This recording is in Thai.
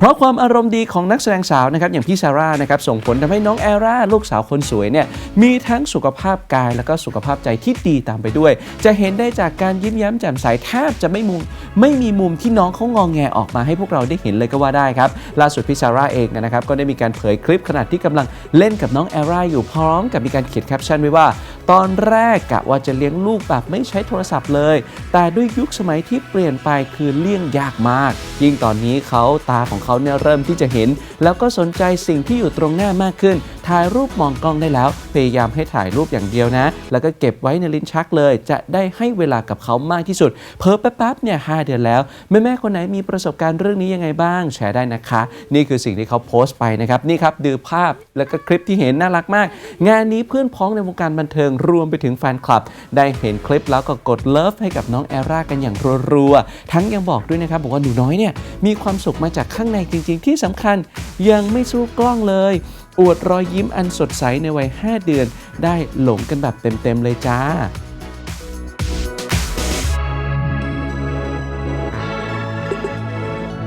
เพราะความอารมณ์ดีของนักแสดงสาวนะครับอย่างพี่ซาร่านะครับส่งผลทำให้น้องแอร่าลูกสาวคนสวยเนี่ยมีทั้งสุขภาพกายแล้วก็สุขภาพใจที่ดีตามไปด้วย จะเห็นได้จากการยิ้มแย้มแจ่มใสแทบจะไม่มุมไม่มีมุมที่น้องเขางองแงออกมาให้พวกเราได้เห็นเลยก็ว่าได้ครับล่าสุดพี่ซาร่าเองนะครับก็ได้มีการเผยคลิปขณะที่กำลังเล่นกับน้องแอร่าอยู่พร้อมกับมีการเขียนแคปชั่นไว้ว่า ตอนแรกกะว่าจะเลี้ยงลูกแบบไม่ใช้โทรศัพท์เลย แต่ด้วยยุคสมัยที่เปลี่ยนไปคือเลี่ยงยากมาก ยิ่งตอนนี้เขาตาของเขาเนี่ยเริ่มที่จะเห็น แล้วก็สนใจสิ่งที่อยู่ตรงหน้ามากขึ้น ถ่ายรูปมองกล้องได้แล้ว พยายามให้ถ่ายรูปอย่างเดียวนะ แล้วก็เก็บไว้ในลิ้นชักเลย จะได้ให้เวลากับเขามากที่สุด เพิ่แป๊บๆเนี่ยหเดือนแล้ว แม่ๆคนไหนมีประสบการณ์เรื่องนี้ยังไงบ้าง แชร์ได้นะคะ นี่คือสิ่งที่เขาโพสต์ไปนะครับนี่ครับดูภาพแล้วก็คลิปที่เห็นน่ารักมาก งานนี้เพื่อนพ้องในวงการบันเทิงรวมไปถึงแฟนคลับ ได้เห็นคลิปแล้วก็กดเลิฟให้กับน้องแอร่ากันอย่างรัวๆทั้งยังบอกด้วยนะครับบอกว่าหนูน้อยเนี่ยมีความสุขมาจากข้างในจริง ๆ ที่สำคัญยังไม่สู้กล้องเลย อวดรอยยิ้มอันสดใสในวัย 5 เดือน ได้หลงกันแบบเต็ม ๆ เลยจ้า